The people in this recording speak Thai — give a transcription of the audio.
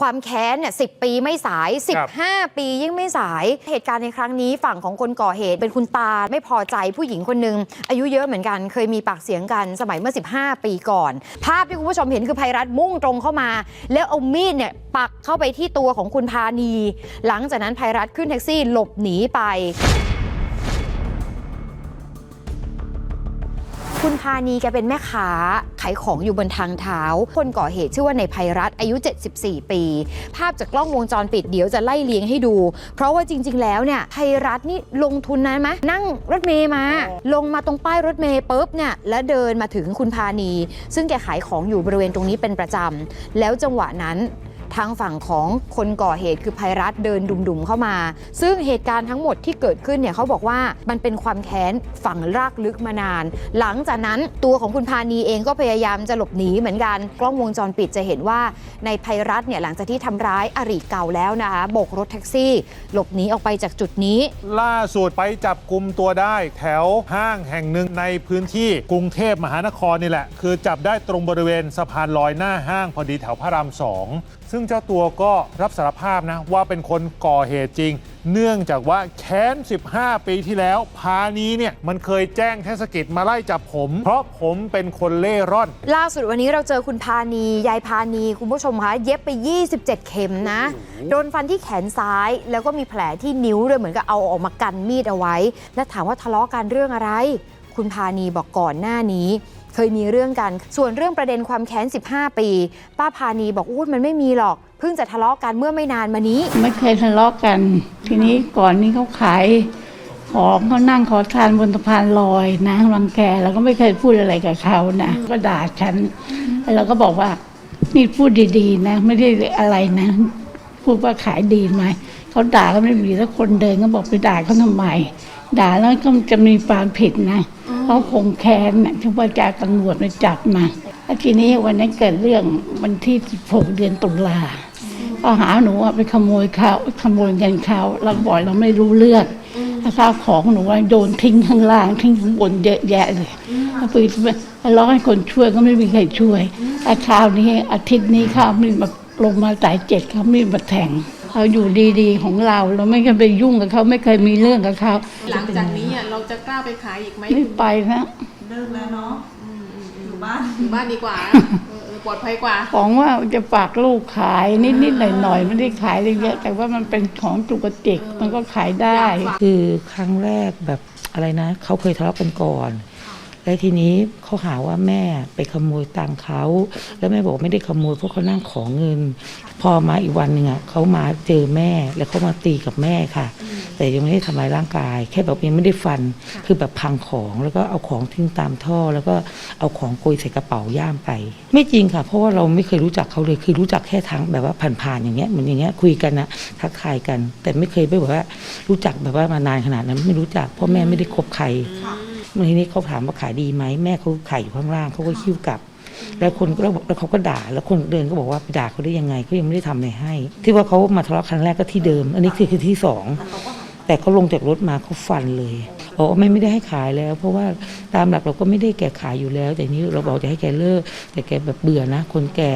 ความแค้นเนี่ยสิปีไม่สายครับ15 ปียิ่งไม่สาย เหตุการณ์ในครั้งนี้ฝั่งของคนก่อเหตุ เป็นคุณตาไม่พอใจผู้หญิงคนหนึ่งอายุเยอะเหมือนกัน เคยมีปากเสียงกันสมัยเมื่อ 15 ปีก่อน ภาพที่คุณผู้ชมเห็นคือภัยรัฐมุ่งตรงเข้ามา แล้วเอามีดเนี่ยปักเข้าไปที่ตัวของคุณพานี หลังจากนั้นภัยรัฐขึ้นแท็กซี่หลบหนีไป คุณพานีแกเป็นแม่ค้าขายของอยู่บนทางเท้า คนก่อเหตุชื่อว่าในภัยรัฐอายุ 74 ปี ภาพจากกล้องวงจรปิดเดี๋ยวจะไล่เลียงให้ดู เพราะว่าจริง ๆ แล้วเนี่ยภัยรัฐนี่ลงทุนนะไหมนั่งรถเมย์มา ลงมาตรงป้ายรถเมย์ปุ๊บเนี่ยแล้วเดินมาถึงคุณพานี ซึ่งแกขายของอยู่บริเวณตรงนี้เป็นประจำแล้วจังหวะนั้น ทางฝั่งของคนก่อเหตุคือภัยรัฐเดินดุมๆเข้ามา ซึ่งเหตุการณ์ทั้งหมดที่เกิดขึ้นเนี่ยเขาบอกว่ามันเป็นความแค้นฝังรากลึกมานาน หลังจากนั้นตัวของคุณพานีเองก็พยายามจะหลบหนีเหมือนกัน กล้องวงจรปิดจะเห็นว่าในภัยรัฐเนี่ยหลังจากที่ทำร้ายอริเก่าแล้วนะคะโบกรถแท็กซี่ หลบหนีออกไปจากจุดนี้ ล่าสุดไปจับกลุ่มตัวได้แถวห้างแห่งหนึ่งในพื้นที่กรุงเทพมหานครนี่แหละ คือจับได้ตรงบริเวณสะพานลอยหน้าห้างพอดีแถวพระรามสองซึ่งึ่งเจ้าตัวก็รับสารภาพนะว่าเป็นคนก่อเหตุจริง เนื่องจากว่าแค้น 15 ปีที่แล้ว พานี้เนี่ยมันเคยแจ้งเทศกิจมาไล่จับผม เพราะผมเป็นคนเล่ร่อน ล่าสุดวันนี้เราเจอคุณพานี ยายพานีคุณผู้ชมคะเย็บไป 27 เข็มนะ โดนฟันที่แขนซ้าย แล้วก็มีแผลที่นิ้วด้วยเหมือนกับเอาออกมากันมีดเอาไว้ และถามว่าทะเลาะกันเรื่องอะไร คุณพานีบอกก่อนหน้านี้ เคยมีเรื่องกัน ส่วนเรื่องประเด็นความแค้น 15 ปี ป้าพานีบอกอู้มันไม่มีหรอก เพิ่งจะทะเลาะกันเมื่อไม่นานมานี้ ไม่เคยทะเลาะกัน ทีนี้ก่อนนี้เขาขายของเขานั่งขอทานบนสะพานลอยนะรังแกเราก็ไม่เคยพูดอะไรกับเขานะก็ด่าฉันแล้วเราก็บอกว่านี่พูดดีๆนะ ไม่ได้อะไรนะ พูดว่าขายดีไหมเขาด่าก็ไม่มีแล้วคนเดินก็บอกไปด่าเขาทำไมด่าแล้วก็จะมีความผิดนะ เขาคงแค้นนะที่ว่าจะตำรวจไปจับมาแล้วทีนี้วันนั้นเกิดเรื่องวันที่ 16 เดือนตุลาก็หาหนูอะไปขโมยเขาขโมยเงินเขาเราก็บอกเราไม่รู้เรื่องแล้วข้าวของหนูอะโยนทิ้งข้างล่างทิ้งข้างบนเยอะแยะเลยแล้วไปร้องให้คนช่วยก็ไม่มีใครช่วยแต่คราวนี้อาทิตย์นี้เขามีมาลงมาสายเจ็ดเขามีมาแทง เขาอยู่ดีๆ ของเรา เราไม่เคยไปยุ่งกับเขาไม่เคยมีเรื่องกับเขาหลังจากนี้อะเราจะกล้าไปขายอีกไหมไม่ไปนะเลิกแล้วเนาะอยู่บ้านอยู่บ้านดีกว่าเออเออปลอดภัยกว่า ของว่าจะฝากลูกขายนิดๆหน่อยๆไม่ได้ขายอะไรเยอะ แต่ว่ามันเป็นของจุกจิกมันก็ขายได้ คือครั้งแรกแบบอะไรนะเขาเคยทะเลาะกันก่อน แล้วทีนี้เขาหาว่าแม่ไปขโมยตังเขา แล้วแม่บอกไม่ได้ขโมยเพราะเขานั่งขอเงิน พอมาอีกวันหนึ่งอะเขามาเจอแม่แล้วเขามาตีกับแม่ค่ะ แต่ยังไม่ได้ทำร้ายร่างกาย แค่แบบยังไม่ได้ฟันคือแบบพังของแล้วก็เอาของทิ้งตามท่อ แล้วก็เอาของโกยใส่กระเป๋าย่ามไป ไม่จริงค่ะ เพราะว่าเราไม่เคยรู้จักเขาเลยคือรู้จักแค่ทางแบบว่าผ่านๆอย่างเงี้ยเหมือนอย่างเงี้ยคุยกันนะทักทายกัน แต่ไม่เคยไปแบบว่ารู้จักแบบว่ามานานขนาดนั้นไม่รู้จักพราะแม่ไม่ได้คบใคร ทีนี้เขาถามว่าขายดีไหมแม่เขาขายอยู่ข้างล่างเขาก็คิ้วกลับ แล้วคนก็แล้วเขาก็ด่า แล้วคนเดินก็บอกว่าไปด่าเขาได้ยังไงเขายังไม่ได้ทำอะไรให้ ที่ว่าเขามาทะเลาะครั้งแรกก็ที่เดิม อันนี้คือคือที่สองแต่เขาลงจากรถมาเขาฟันเลยบอกว่าไม่ไม่ได้ให้ขายแล้ว เพราะว่าตามหลักเราก็ไม่ได้แก่ขายอยู่แล้ว แต่นี้เราบอกจะให้แกเลิกแต่แกแบบเบื่อนะ คนแก่